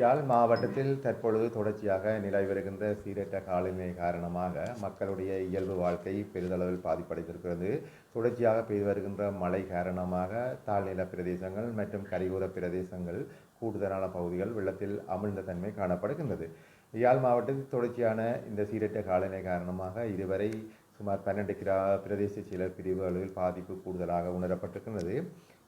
யாழ் மாவட்டத்தில் தற்பொழுது தொடர்ச்சியாக நிலவி வருகின்ற சீரற்ற காலநிலை காரணமாக மக்களுடைய இயல்பு வாழ்க்கை பெரிதளவில் பாதிப்படைந்திருக்கிறது. தொடர்ச்சியாக பெய்து வருகின்ற மழை காரணமாக தாழ்நில பிரதேசங்கள் மற்றும் கரையோர பிரதேசங்கள் கூடுதலான பகுதிகள் வெள்ளத்தில் அமிழ்ந்த தன்மை காணப்படுகின்றது. யாழ் மாவட்டத்தில் தொடர்ச்சியான இந்த சீரற்ற காலநிலை காரணமாக இதுவரை சுமார் பன்னெண்டு கிரா பிரதேச சில பிரிவு அளவில் பாதிப்பு கூடுதலாக உணரப்பட்டிருக்கின்றது.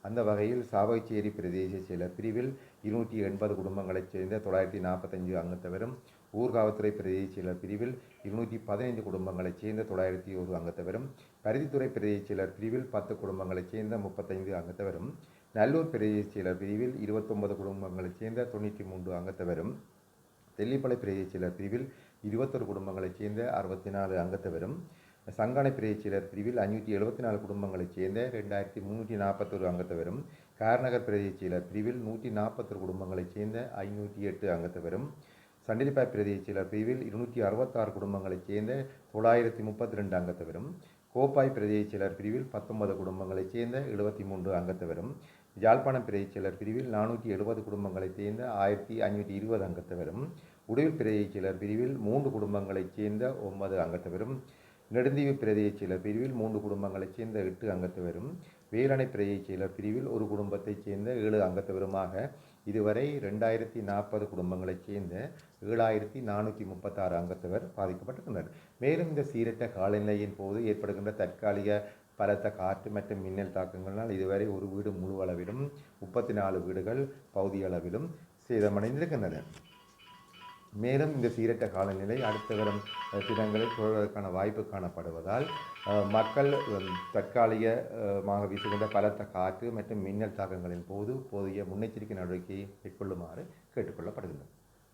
அந்த வகையில் சாவகச்சேரி பிரதேச சில பிரிவில் இருநூற்றி எண்பது குடும்பங்களைச் சேர்ந்த தொள்ளாயிரத்தி நாற்பத்தஞ்சு அங்கத்தவரும் ஊர்காவத்துறை பிரதேச செயலர் பிரிவில் இருநூற்றி பதினைந்து குடும்பங்களைச் சேர்ந்த தொள்ளாயிரத்தி ஒரு அங்கத்தவரும் பருத்தித்துறை பிரதேச செயலர் பிரிவில் பத்து குடும்பங்களைச் சேர்ந்த முப்பத்தைந்து அங்கத்தவரும் நல்லூர் பிரதேச செயலர் பிரிவில் இருபத்தொன்பது குடும்பங்களைச் சேர்ந்த தொண்ணூற்றி மூன்று அங்கத்தவரும் தெல்லிப்பளை பிரதேச செயலர் பிரிவில் இருபத்தொரு குடும்பங்களைச் சேர்ந்த அறுபத்தி நாலு அங்கத்தவரும் சங்கானை பிரதேச பிரிவில் அஞ்சூற்றி எழுபத்தி நாலு குடும்பங்களைச் சேர்ந்த ரெண்டாயிரத்தி முந்நூற்றி நாற்பத்தொரு அங்கத்தவரும் கார்நகர் பிரதேச செயலர் பிரிவில் நூற்றி நாற்பத்தொரு குடும்பங்களைச் சேர்ந்த ஐநூற்றி எட்டு அங்கத்தவரும் சண்டிலிப்பாய் பிரதேச செயலர் பிரிவில் இருநூற்றி அறுபத்தாறு குடும்பங்களைச் சேர்ந்த தொள்ளாயிரத்தி முப்பத்தி ரெண்டு அங்கத்தவரும் கோப்பாய் பிரதேச செயலர் பிரிவில் பத்தொன்பது குடும்பங்களைச் சேர்ந்த எழுபத்தி மூன்று அங்கத்தவரும் யாழ்ப்பாணம் பிரதேச பிரிவில் நானூற்றி எழுபது குடும்பங்களைச் சேர்ந்த ஆயிரத்தி ஐநூற்றி இருபது அங்கத்தவரும் உடல் பிரதேச செயலர் பிரிவில் மூன்று குடும்பங்களைச் சேர்ந்த ஒன்பது அங்கத்தவரும் நெடுந்தீவு பிரதேச செயலர் பிரிவில் மூன்று குடும்பங்களைச் சேர்ந்த எட்டு அங்கத்தவரும் வேலணை பிரதேச செயலர் பிரிவில் ஒரு குடும்பத்தைச் சேர்ந்த ஏழு அங்கத்தவருமாக இதுவரை ரெண்டாயிரத்தி நாற்பது குடும்பங்களைச் சேர்ந்த ஏழாயிரத்தி நானூற்றி முப்பத்தாறு அங்கத்தவர் பாதிக்கப்பட்டிருக்கின்றனர். மேலும் இந்த சீரற்ற காலநிலையின் போது ஏற்படுகின்ற தற்காலிக பலத்த காற்று மற்றும் மின்னல் தாக்கங்களால் இதுவரை ஒரு வீடு முழு அளவிலும் முப்பத்தி நாலு வீடுகள் பகுதி அளவிலும் சேதமடைந்திருக்கின்றன. மேலும் இந்த சீரற்ற காலநிலை அடுத்த வரும் தினங்களில் தொடர்வதற்கான வாய்ப்பு காணப்படுவதால் மக்கள் தற்காலிகமாக வீசுகின்ற பலத்த காற்று மற்றும் மின்னல் தாக்கங்களின் போது போதிய முன்னெச்சரிக்கை நடவடிக்கையை மேற்கொள்ளுமாறு கேட்டுக்கொள்ளப்படுகின்றன